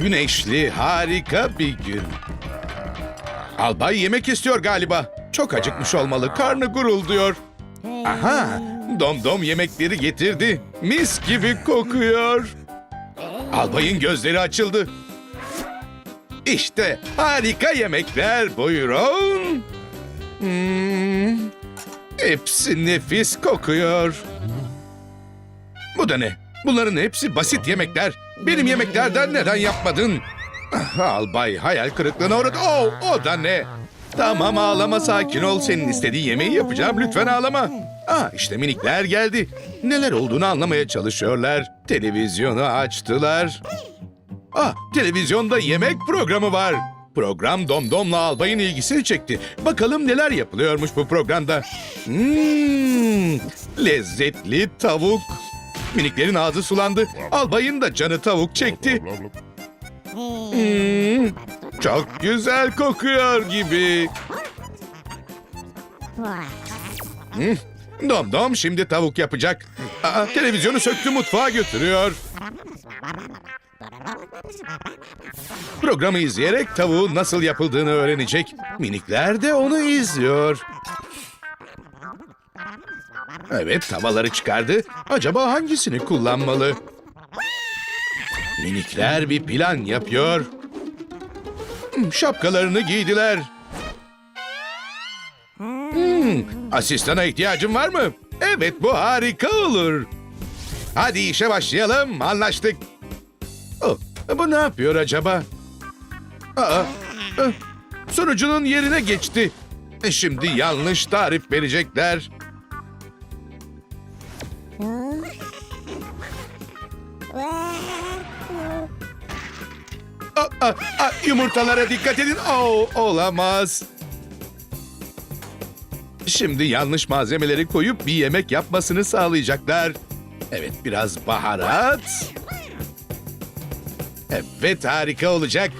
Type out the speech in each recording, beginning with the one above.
Güneşli, harika bir gün. Albay yemek istiyor galiba. Çok acıkmış olmalı, karnı gurulduyor. Aha, Domdom yemekleri getirdi. Mis gibi kokuyor. Albayın gözleri açıldı. İşte harika yemekler buyurun. Hmm, hepsi nefis kokuyor. Bu da ne? Bunların hepsi basit yemekler. Benim yemeklerden neden yapmadın? Ah, Albay hayal kırıklığına uğradı. Oh, o da ne? Tamam ağlama sakin ol. Senin istediğin yemeği yapacağım. Lütfen ağlama. Ah işte minikler geldi. Neler olduğunu anlamaya çalışıyorlar. Televizyonu açtılar. Ah televizyonda yemek programı var. Program Domdom'la Albay'ın ilgisini çekti. Bakalım neler yapılıyormuş bu programda. Hmm, lezzetli tavuk. Miniklerin ağzı sulandı. Albay'ın da canı tavuk çekti. Hmm, çok güzel kokuyor gibi. Hmm, Domdom şimdi tavuk yapacak. Aa, televizyonu söktü mutfağa götürüyor. Programı izleyerek tavuğun nasıl yapıldığını öğrenecek. Minikler de onu izliyor. Evet, tavaları çıkardı. Acaba hangisini kullanmalı? Minikler bir plan yapıyor. Hmm, Şapkalarını giydiler. Hmm, asistana ihtiyacın var mı? Evet, bu harika olur. Hadi işe başlayalım, anlaştık. Oh, bu ne yapıyor acaba? Aa, eh, sunucunun yerine geçti. E, Şimdi yanlış tarif verecekler. Aa, aa, aa, yumurtalara dikkat edin. Oo, olamaz. Şimdi yanlış malzemeleri koyup bir yemek yapmasını sağlayacaklar. Evet, biraz baharat. Evet, harika olacak.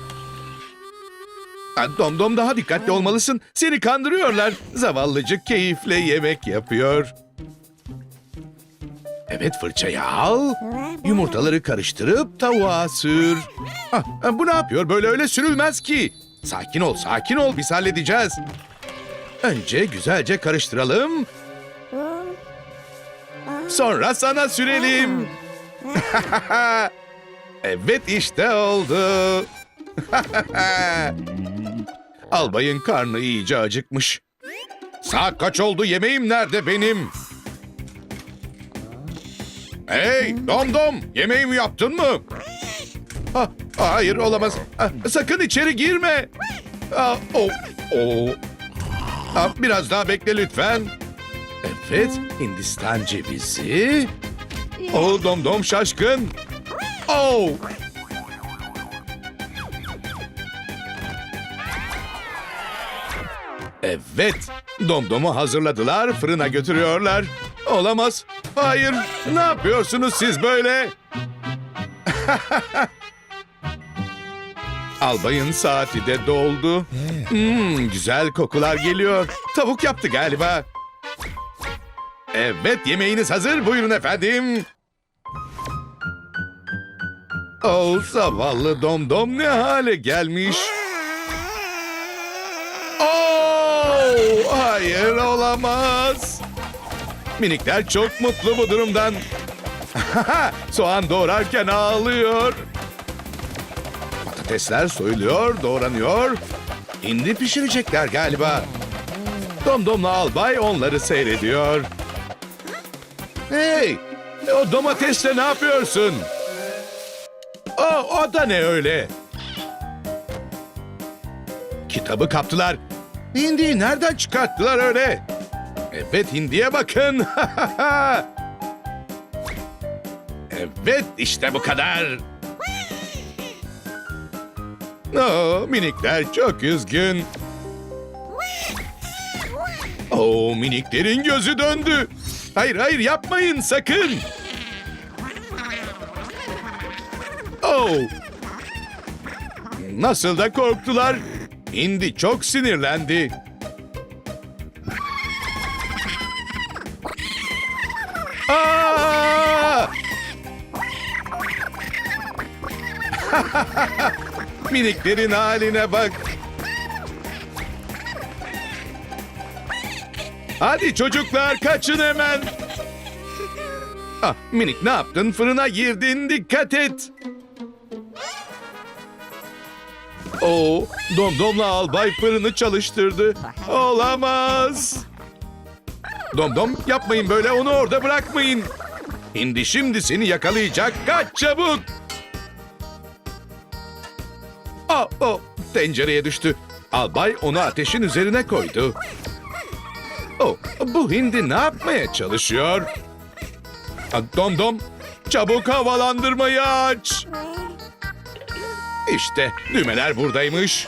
Domdom daha dikkatli olmalısın. Seni kandırıyorlar. Zavallıcık keyifle yemek yapıyor. Evet fırçayı al. Yumurtaları karıştırıp tavuğa sür. Ah, ah, bu ne yapıyor? Böyle öyle sürülmez ki. Sakin ol, sakin ol. Biz halledeceğiz. Önce güzelce karıştıralım. Sonra sana sürelim. evet işte oldu. Albayın karnı iyice acıkmış. Saat kaç oldu yemeğim nerede benim? Hey Domdom yemeğimi yaptın mı? Ha, hayır olamaz. Ha, sakın içeri girme. Ha, o, o. Ha, biraz daha bekle lütfen. Evet Hindistan cevizi. O Domdom şaşkın. Oh. Evet, domdomu hazırladılar, fırına götürüyorlar. Olamaz. Hayır, ne yapıyorsunuz siz böyle? Albayın saati de doldu. Hmm, güzel kokular geliyor. Tavuk yaptı galiba. Evet, yemeğiniz hazır. Buyurun efendim. Oh, zavallı domdom ne hale gelmiş. Oh, hayır olamaz. Minikler çok mutlu bu durumdan. Soğan doğrarken ağlıyor. Patatesler soyuluyor, doğranıyor. Hindi pişirecekler galiba. Domdomla albay onları seyrediyor. Hey, o domatesle ne yapıyorsun? O, o da ne öyle? Kitabı kaptılar. Hindiyi nereden çıkarttılar öyle? Evet hindiye bakın. evet işte bu kadar. Oo, minikler çok üzgün. Oo, miniklerin gözü döndü. Hayır hayır yapmayın sakın. Oo. Nasıl da korktular. Hindi çok sinirlendi. Miniklerin haline bak. Hadi çocuklar kaçın hemen. Ah, minik ne yaptın? Fırına girdin dikkat et. Oo, Domdom'la albay fırını çalıştırdı. Olamaz. Domdom yapmayın böyle onu orada bırakmayın. Hindi şimdi seni yakalayacak. Kaç çabuk. Aa, o tencereye düştü. Albay onu ateşin üzerine koydu. Oh, bu hindi ne yapmaya çalışıyor? Aa, Dom dom, çabuk havalandırmayı aç. İşte düğmeler buradaymış.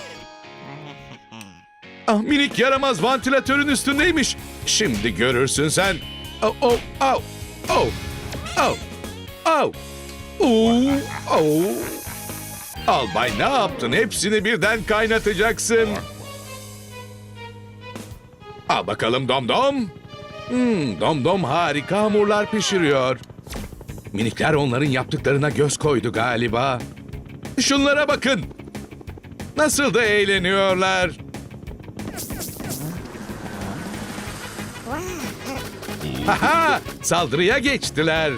Ah minik yaramaz vantilatörün üstündeymiş. Şimdi görürsün sen. Oh, oh, oh, oh, oh, oh, oh, oh. Albay ne yaptın? Hepsini birden kaynatacaksın. Al bakalım Domdom. Hmm, Domdom harika hamurlar pişiriyor. Minikler onların yaptıklarına göz koydu galiba. Şunlara bakın. Nasıl da eğleniyorlar. Haha, saldırıya geçtiler.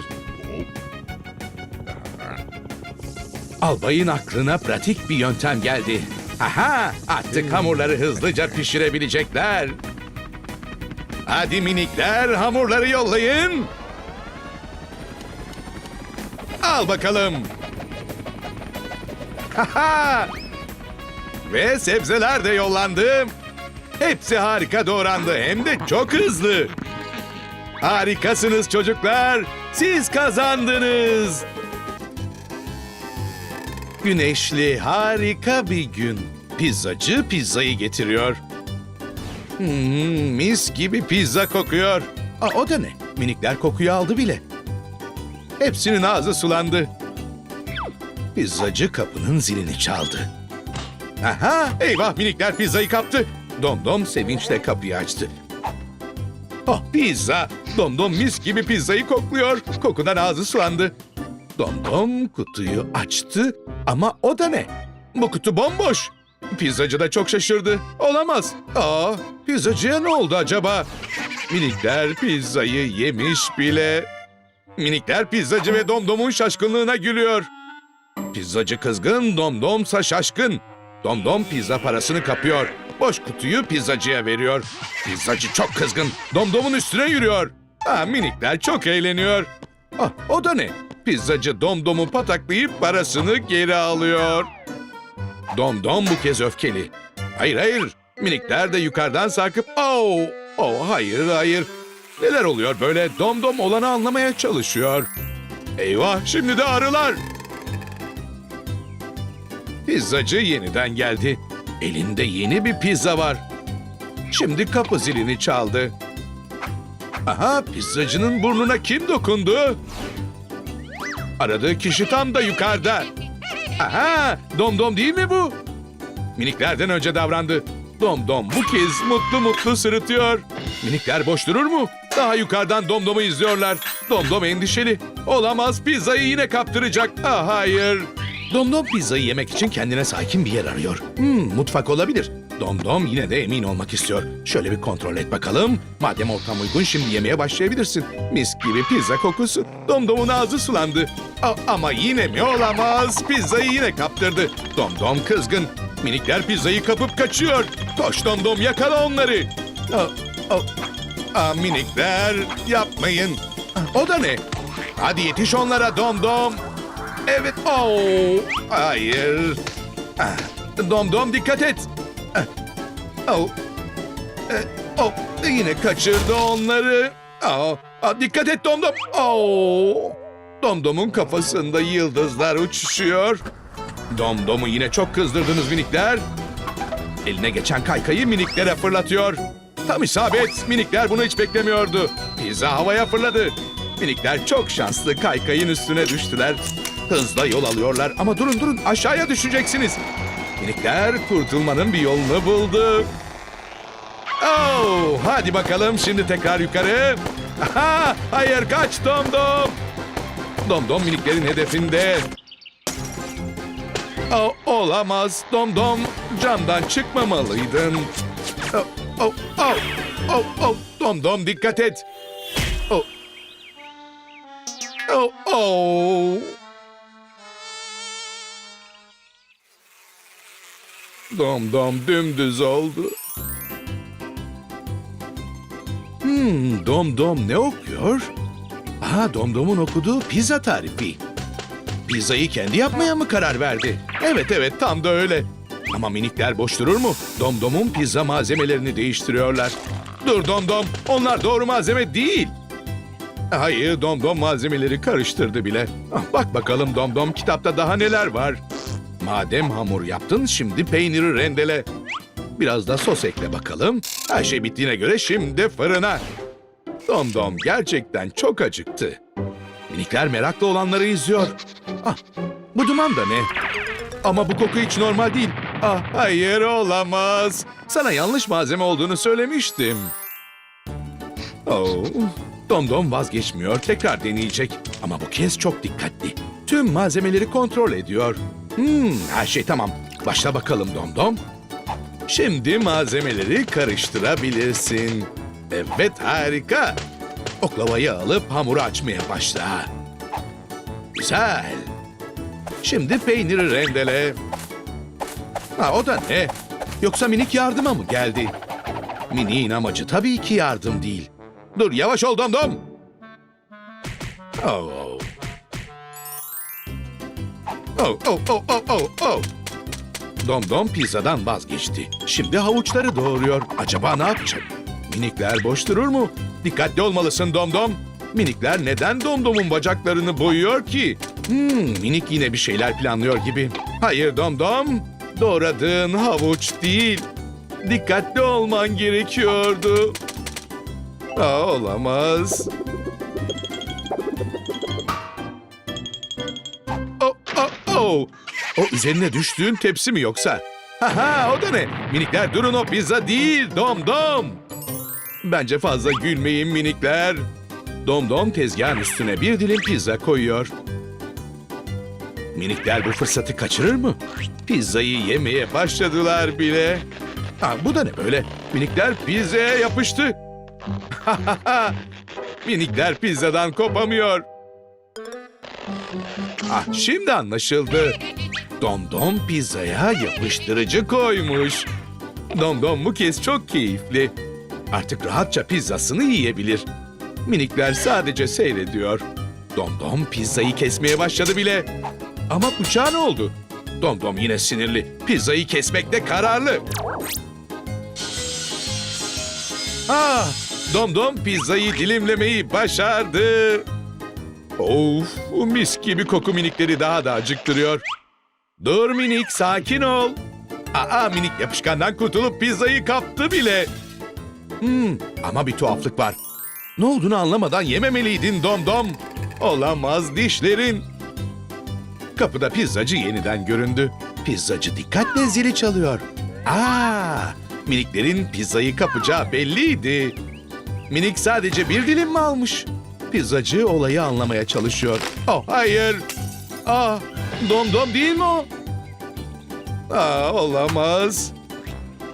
Albayın aklına pratik bir yöntem geldi. Aha, artık hamurları hızlıca pişirebilecekler. Hadi minikler hamurları yollayın. Al bakalım. Haha. Ve sebzeler de yollandı. Hepsi harika doğrandı hem de çok hızlı. Harikasınız çocuklar. Siz kazandınız. Güneşli harika bir gün. Pizzacı pizzayı getiriyor. Hmm, mis gibi pizza kokuyor. Aa, o da ne? Minikler kokuyu aldı bile. Hepsinin ağzı sulandı. Pizzacı kapının zilini çaldı. Aha, eyvah minikler pizzayı kaptı. Domdom sevinçle kapıyı açtı. Oh pizza. Domdom mis gibi pizzayı kokluyor. Kokudan ağzı sulandı. Domdom kutuyu açtı ama o da ne? Bu kutu bomboş. Pizzacı da çok şaşırdı. Olamaz. Aa, pizzacıya ne oldu acaba? Minikler pizzayı yemiş bile. Minikler pizzacı ve Domdom'un şaşkınlığına gülüyor. Pizzacı kızgın, Domdomsa şaşkın. Domdom pizza parasını kapıyor. Boş kutuyu pizzacıya veriyor. Pizzacı çok kızgın. Domdom'un üstüne yürüyor. Ha, minikler çok eğleniyor. Ah, o da ne? Pizzacı Domdom'u pataklayıp parasını geri alıyor. Domdom bu kez öfkeli. Hayır hayır. Minikler de yukarıdan sarkıp oh, oh hayır hayır. Neler oluyor böyle? Domdom olanı anlamaya çalışıyor. Eyvah şimdi de arılar. Pizzacı yeniden geldi. Elinde yeni bir pizza var. Şimdi kapı zilini çaldı. Aha pizzacının burnuna kim dokundu? Aradığı kişi tam da yukarıda. Aha domdom değil mi bu? Miniklerden önce davrandı. Domdom bu kez mutlu mutlu sırıtıyor. Minikler boş durur mu? Daha yukarıdan Domdom'u izliyorlar. Domdom endişeli. Olamaz pizzayı yine kaptıracak. Ah hayır. Domdom pizzayı yemek için kendine sakin bir yer arıyor. Hmm, mutfak olabilir. Domdom yine de emin olmak istiyor. Şöyle bir kontrol et bakalım. Madem ortam uygun şimdi yemeye başlayabilirsin. Mis gibi pizza kokusu. Domdom'un ağzı sulandı. A- ama yine mi olamaz? Pizzayı yine kaptırdı. Domdom kızgın. Minikler pizzayı kapıp kaçıyor. Koş Domdom yakala onları. Aa, aa, aa, minikler yapmayın. O da ne? Hadi yetiş onlara Domdom. Evet. Oh, hayır. Ah, Domdom dikkat et. Oh. Eh, Oh, yine kaçırdı onları. Oh, ah, dikkat et Domdom. Oh. Domdom'un kafasında yıldızlar uçuşuyor. Domdom'u yine çok kızdırdınız minikler. Eline geçen kaykayı miniklere fırlatıyor. Tam isabet. Minikler bunu hiç beklemiyordu. Pizza havaya fırladı. Minikler çok şanslı kaykayın üstüne düştüler. Hızla yol alıyorlar ama durun durun aşağıya düşeceksiniz. Minikler kurtulmanın bir yolunu buldu. Oh, hadi bakalım şimdi tekrar yukarı. Aha, hayır kaç Domdom. Domdom miniklerin hedefinde. Oh, olamaz. Dom dom camdan çıkmamalıydın. Oh, oh, oh, oh, oh. Dom dom dikkat et. Oh. Oh, oh. Dom dom dümdüz oldu. Hmm, Dom Dom ne okuyor? Aha, Dom Dom'un okuduğu pizza tarifi. Pizzayı kendi yapmaya mı karar verdi? Evet evet tam da öyle. Ama minikler boş durur mu? Dom Dom'un pizza malzemelerini değiştiriyorlar. Dur Dom Dom, onlar doğru malzeme değil. Hayır, Dom Dom malzemeleri karıştırdı bile. Ah, bak bakalım Dom Dom kitapta daha neler var. Madem hamur yaptın, şimdi peyniri rendele. Biraz da sos ekle bakalım. Her şey bittiğine göre şimdi fırına. Dom Dom gerçekten çok acıktı. Minikler meraklı olanları izliyor. Ah, bu duman da ne? Ama bu koku hiç normal değil. Ah, hayır olamaz. Sana yanlış malzeme olduğunu söylemiştim. Oh, Dom Dom vazgeçmiyor, tekrar deneyecek. Ama bu kez çok dikkatli. Tüm malzemeleri kontrol ediyor. Hmm, her şey tamam. Başla bakalım Dom Dom. Şimdi malzemeleri karıştırabilirsin. Evet harika. Oklavayı alıp hamuru açmaya başla. Güzel. Şimdi peyniri rendele. Ha o da ne? Yoksa minik yardıma mı geldi? Miniğin amacı tabii ki yardım değil. Dur yavaş ol Dom Dom. Oh. Oh, oh, oh, oh, oh, oh. Dom Dom pizzadan vazgeçti. Şimdi havuçları doğuruyor. Acaba ne yapacak? Minikler boş durur mu? Dikkatli olmalısın Dom Dom. Minikler neden Dom Dom'un bacaklarını boyuyor ki? Hmm, minik yine bir şeyler planlıyor gibi. Hayır Dom Dom, doğradığın havuç değil. Dikkatli olman gerekiyordu. Aa, olamaz. O üzerine düştüğün tepsi mi yoksa? Haha o da ne? Minikler durun o pizza değil dom dom. Bence fazla gülmeyin minikler. Dom dom tezgahın üstüne bir dilim pizza koyuyor. Minikler bu fırsatı kaçırır mı? Pizzayı yemeye başladılar bile. Ha, bu da ne böyle? Minikler pizzaya yapıştı. Minikler pizzadan kopamıyor. Ah şimdi anlaşıldı. Domdom pizzaya yapıştırıcı koymuş. Domdom bu kez çok keyifli. Artık rahatça pizzasını yiyebilir. Minikler sadece seyrediyor. Domdom pizzayı kesmeye başladı bile. Ama bıçağı ne oldu? Domdom yine sinirli. Pizzayı kesmekte kararlı. Ah, Domdom pizzayı dilimlemeyi başardı. Of, mis gibi koku minikleri daha da acıktırıyor. Dur minik, sakin ol. Aa, minik yapışkandan kurtulup pizzayı kaptı bile. Hmm, ama bir tuhaflık var. Ne olduğunu anlamadan yememeliydin Dom Dom. Olamaz dişlerin. Kapıda pizzacı yeniden göründü. Pizzacı dikkatle zili çalıyor. Aa, miniklerin pizzayı kapacağı belliydi. Minik sadece bir dilim mi almış? Pizzacı olayı anlamaya çalışıyor. Oh hayır. Ah, dom dom değil mi o? Aa, olamaz.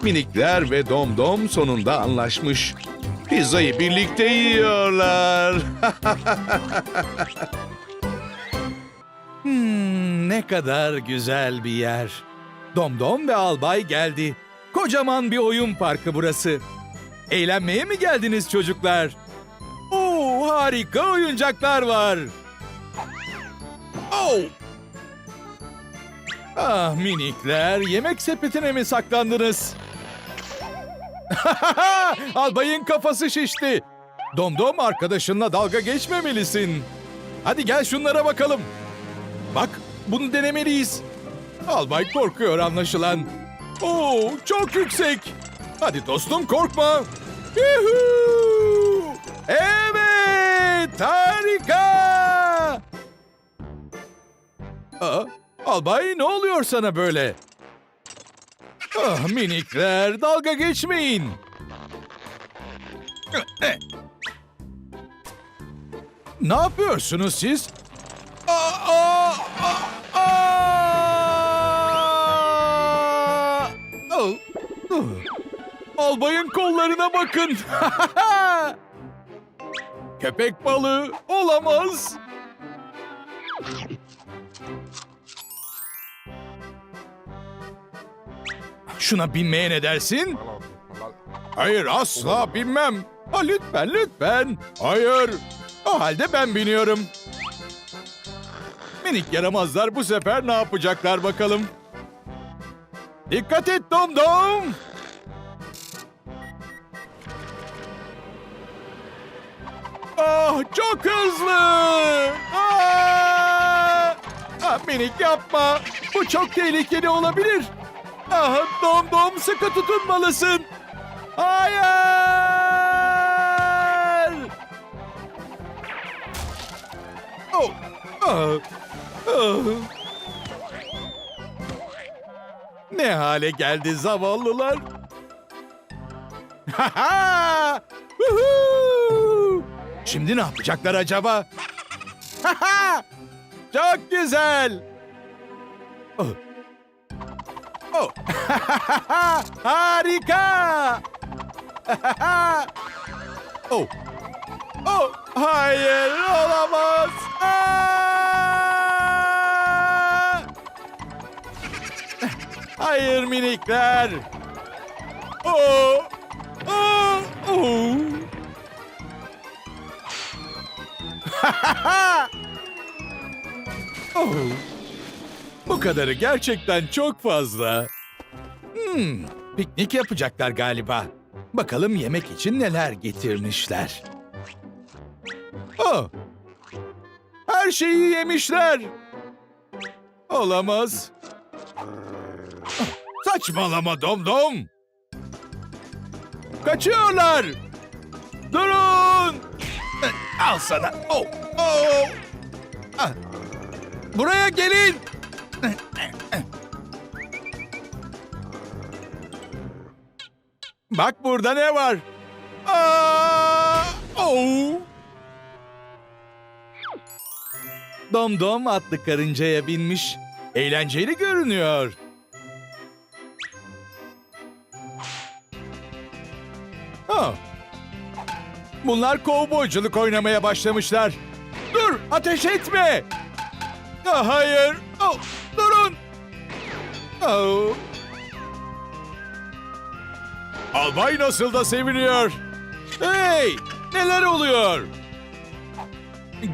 Minikler ve dom dom sonunda anlaşmış. Pizzayı birlikte yiyorlar. Hmm, ne kadar güzel bir yer. Domdom ve Albay geldi. Kocaman bir oyun parkı burası. Eğlenmeye mi geldiniz çocuklar? Harika oyuncaklar var. Oh! Ah minikler, yemek sepetine mi saklandınız? Albayın kafası şişti. Domdom arkadaşınla dalga geçmemelisin. Hadi gel şunlara bakalım. Bak, bunu denemeliyiz. Albay korkuyor anlaşılan. Oo, çok yüksek. Hadi dostum korkma. Yuhuu! Evet, Harika! Aa, albay ne oluyor sana böyle? Ah, minikler dalga geçmeyin. Ne yapıyorsunuz siz? Aa, aa, aa, aa! Oh, oh. Albayın kollarına bakın. Köpek balığı olamaz. Şuna binmeye ne dersin? Hayır asla binmem. Ha, lütfen lütfen. Hayır. O halde ben biniyorum. Minik yaramazlar bu sefer ne yapacaklar bakalım. Dikkat et Dom Dom. Ah çok hızlı. Ah! Ah, minik yapma. Bu çok tehlikeli olabilir. Ah Dom Dom sıkı tutunmalısın. Hayır. Oh. Ah. Ah. Ne hale geldi zavallılar? Ha ha! Şimdi ne yapacaklar acaba? Çok güzel. Oh. Oh. Harika. oh. Oh, hayır olamaz. Aa! Hayır minikler. Oh. Oh. Bu kadarı gerçekten çok fazla. Hmm, piknik yapacaklar galiba. Bakalım yemek için neler getirmişler. Oh. Her şeyi yemişler. Olamaz. Saçmalama domdom. Kaçıyorlar. Durun. Al sana. Oh. Oh. Ah. Buraya gelin. Bak burada ne var? Aa! Oh! Domdom atlı karıncaya binmiş. Eğlenceli görünüyor. Bunlar kovboyculuk oynamaya başlamışlar. Dur, ateş etme. Ah, hayır. Oh, durun. Oh. Albay nasıl da seviniyor. Hey! Neler oluyor?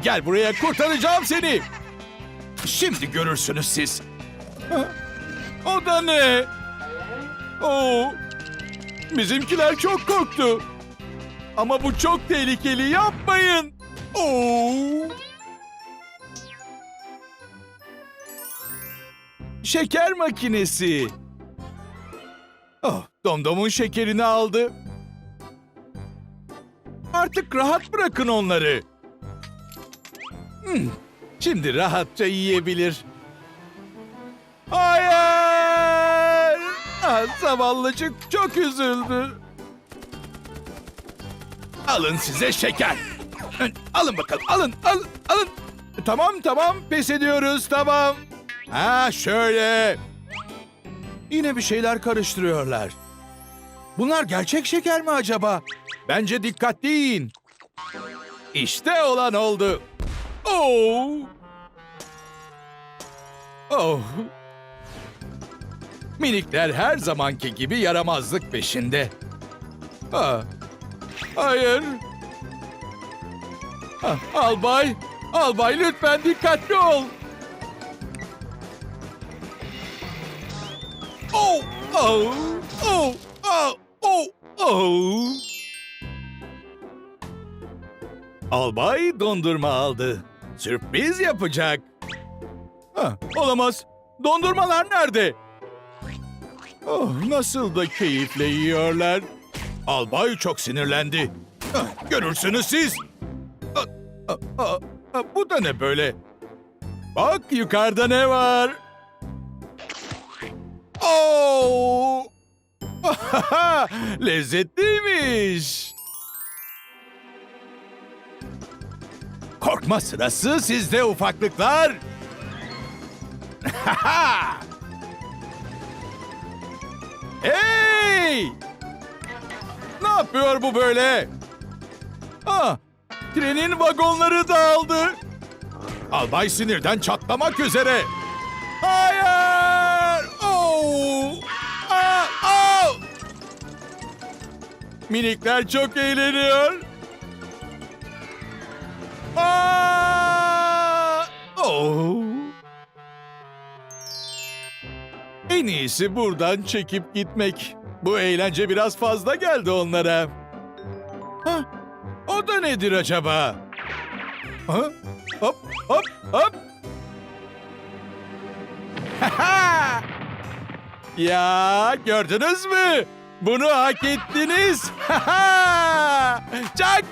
Gel buraya kurtaracağım seni. Şimdi görürsünüz siz. O da ne? Oo! Bizimkiler çok korktu. Ama bu çok tehlikeli yapmayın. Oo! Şeker makinesi. Oh, Domdom'un şekerini aldı. Artık rahat bırakın onları. Hmm, şimdi rahatça yiyebilir. Hayır! Ah, zavallıcık çok üzüldü. Alın size şeker. Alın bakalım, alın, alın, alın. Tamam, tamam, pes ediyoruz, tamam. Ha şöyle. Yine bir şeyler karıştırıyorlar. Bunlar gerçek şeker mi acaba? Bence dikkatli yiyin. İşte olan oldu. Oh. Oh. Minikler her zamanki gibi yaramazlık peşinde. Ah. Hayır. Ah, albay, albay lütfen dikkatli ol. Oh, oh, oh, oh, oh, oh. Albay dondurma aldı. Sürpriz yapacak. Ha, olamaz. Dondurmalar nerede? Oh, nasıl da keyifle yiyorlar. Albay çok sinirlendi. Ah, görürsünüz siz. Ah, ah, bu da ne böyle? Bak yukarıda ne var? Oo! Lezzetliymiş. Korkma sırası sizde ufaklıklar. hey! Yapıyor bu böyle? Ah, trenin vagonları dağıldı. Albay sinirden çatlamak üzere. Hayır! Oh! Ah! Oh! Minikler çok eğleniyor. Aa! Oh! En iyisi buradan çekip gitmek. Bu eğlence biraz fazla geldi onlara. Ha? O da nedir acaba? Ha? Hop hop hop. Ya gördünüz mü? Bunu hak ettiniz. Çak!